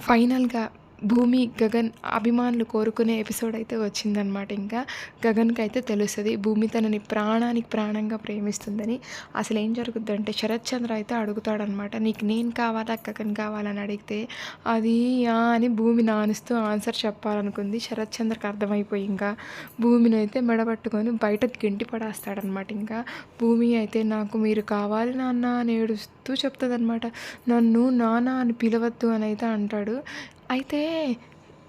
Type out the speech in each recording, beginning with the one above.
ఫైనల్గా భూమి గగన్ అభిమానులు కోరుకునే ఎపిసోడ్ అయితే వచ్చిందనమాట ఇంకా గగన్కి అయితే తెలుస్తుంది భూమి తనని ప్రాణానికి ప్రాణంగా ప్రేమిస్తుందని. అసలు ఏం జరుగుద్దంటే శరత్ చంద్ర అయితే అడుగుతాడనమాట నీకు నేను కావాలా గగన్ కావాలని అడిగితే? అది అని భూమి నానుస్తూ ఆన్సర్ చెప్పాలనుకుంది. శరత్ చంద్రకి అర్థమైపోయి ఇంకా భూమిని అయితే మెడబట్టుకొని బయటకు గింటి పడేస్తాడనమాట ఇంకా భూమి అయితే నాకు మీరు కావాలి నాన్న అని ఏడుస్తూ చెప్తుందనమాట నన్ను నాన్న అని పిలవద్దు అని అయితే అంటాడు. అయితే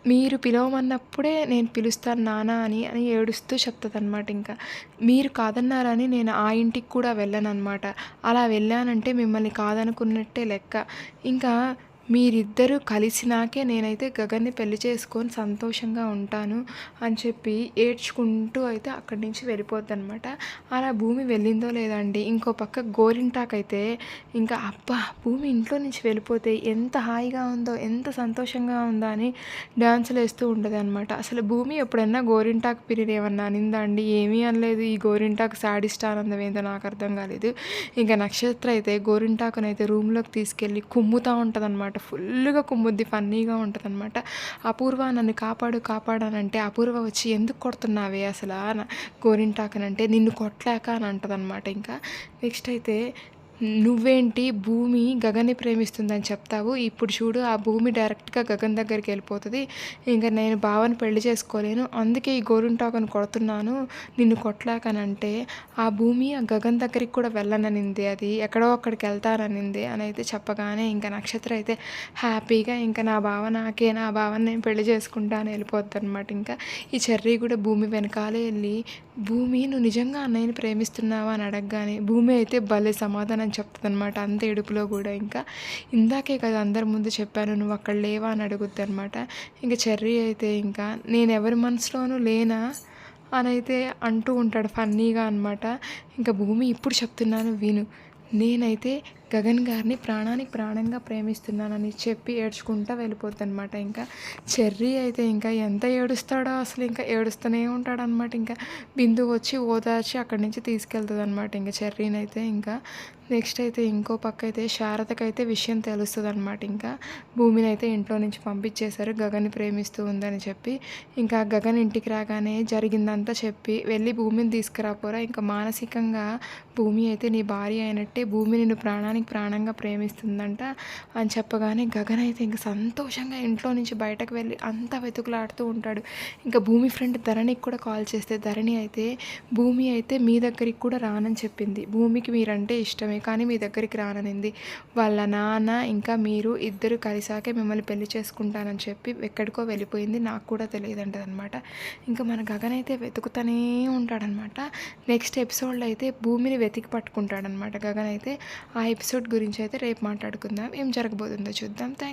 మీరు పిలవమన్నప్పుడే నేను పిలుస్తాను నానా అని అని ఏడుస్తూ చెప్తుంది అనమాట ఇంకా. మీరు కాదన్నారని నేను ఆ ఇంటికి కూడా వెళ్ళనన్నమాట. అలా వెళ్ళానంటే మిమ్మల్ని కాదనుకున్నట్టే లెక్క. ఇంకా మీరిద్దరూ కలిసినాకే నేనైతే గగన్ని పెళ్ళి చేసుకొని సంతోషంగా ఉంటాను అని చెప్పి ఏడ్చుకుంటూ అయితే అక్కడి నుంచి వెళ్ళిపోద్ది అనమాట అలా భూమి వెళ్ళిందో లేదండి. ఇంకో పక్క గోరింటాకైతే అయితే ఇంకా అబ్బా భూమి ఇంట్లో నుంచి వెళ్ళిపోతే ఎంత హాయిగా ఉందో ఎంత సంతోషంగా ఉందో అని డ్యాన్సులు వేస్తూ ఉంటుంది అనమాట అసలు భూమి ఎప్పుడైనా గోరింటాకు పీరియడ్ ఏమన్నా అనిందా అండి? ఏమీ అనలేదు. ఈ గోరింటాకు సాడిస్ట్ ఆనందం ఏందో నాకు అర్థం కాలేదు. ఇంకా నక్షత్ర అయితే గోరింటాకునైతే అయితే రూమ్లోకి తీసుకెళ్ళి కుమ్ముతూ ఉంటుంది అనమాట ఫుల్గా కుమ్ముద్ది ఫన్నీగా ఉంటుంది అనమాట అపూర్వ నన్ను కాపాడు కాపాడానంటే అపూర్వ వచ్చి ఎందుకు కొడుతున్నావే అసలు? గోరింటాకనంటే నిన్ను కొట్టలేక అని అంటుంది అనమాట ఇంకా. నెక్స్ట్ అయితే నువ్వేంటి భూమి గగన్ని ప్రేమిస్తుందని చెప్తావు. ఇప్పుడు చూడు ఆ భూమి డైరెక్ట్గా గగన్ దగ్గరికి వెళ్ళిపోతుంది. ఇంకా నేను బావని పెళ్ళి చేసుకోలేను. అందుకే ఈ గోరుంటాకని కొడుతున్నాను. నిన్ను కొట్లాకనంటే ఆ భూమి ఆ గగన్ దగ్గరికి కూడా వెళ్ళననింది అది. ఎక్కడో అక్కడికి వెళ్తాననింది అని అయితే చెప్పగానే ఇంకా నక్షత్రం అయితే హ్యాపీగా ఇంకా నా బావ నాకే నా బావని నేను పెళ్ళి చేసుకుంటాను వెళ్ళిపోద్ది అనమాట ఇంకా. ఈ చెర్రీ కూడా భూమి వెనకాలే వెళ్ళి భూమి నువ్వు నిజంగా అన్నయ్యని ప్రేమిస్తున్నావా అని అడగగానే భూమి అయితే భలే సమాధానం చెప్తుంది అనమాట అంత ఏడుపులో కూడా ఇంకా. ఇందాకే కదా అందరి ముందు చెప్పాను నువ్వు అక్కడ లేవా? అని అడుగుద్ది అనమాట ఇంకా చెర్రీ అయితే ఇంకా నేను ఎవరి మనసులోనూ లేనా? అని అయితే అంటూ ఉంటాడు ఫన్నీగా అనమాట ఇంకా భూమి ఇప్పుడు చెప్తున్నాను విను. నేనైతే గగన్ గారిని ప్రాణానికి ప్రాణంగా ప్రేమిస్తున్నానని చెప్పి ఏడ్చుకుంటా వెళ్ళిపోతుందనమాట ఇంకా చెర్రీ అయితే ఇంకా ఎంత ఏడుస్తాడో అసలు ఇంకా ఏడుస్తూనే ఉంటాడనమాట ఇంకా బిందు వచ్చి ఓదార్చి అక్కడి నుంచి తీసుకెళ్తుంది అనమాట ఇంకా చెర్రీని అయితే ఇంకా నెక్స్ట్ అయితే ఇంకో పక్క అయితే శారదకైతే విషయం తెలుస్తుంది అనమాట ఇంకా భూమిని అయితే ఇంట్లో నుంచి పంపించేశారు. గగన్ ప్రేమిస్తూ ఉందని చెప్పి ఇంకా గగన్ ఇంటికి రాగానే జరిగిందంతా చెప్పి వెళ్ళి భూమిని తీసుకురాపోరా. ఇంకా మానసికంగా భూమి అయితే నీ భార్య అయినట్టే భూమి నిన్ను ప్రాణానికి ప్రాణంగా ప్రేమిస్తుందంట అని చెప్పగానే గగన్ అయితే ఇంకా సంతోషంగా ఇంట్లో నుంచి బయటకు వెళ్ళి అంతా వెతుకులాడుతూ ఉంటాడు. ఇంకా భూమి ఫ్రెండ్ ధరణికి కూడా కాల్ చేస్తే ధరణి అయితే భూమి అయితే మీ దగ్గరికి కూడా రానని చెప్పింది. భూమికి మీరంటే ఇష్టమే కానీ మీ దగ్గరికి రాననింది. వాళ్ళ నాన్న ఇంకా మీరు ఇద్దరు కలిసాకే మిమ్మల్ని పెళ్ళి చేసుకుంటానని చెప్పి ఎక్కడికో వెళ్ళిపోయింది. నాకు కూడా తెలియదంటదనమాట ఇంకా మన గగన్ అయితే వెతుకుతూనే ఉంటాడనమాట నెక్స్ట్ ఎపిసోడ్లో అయితే భూమిని వెతికి పట్టుకుంటాడనమాట గగన్ అయితే ఆ ఎపిసోడ్ ఎపిసోడ్ గురించి అయితే రేపు మాట్లాడుకుందాం. ఏం జరగబోతుందో చూద్దాం. థ్యాంక్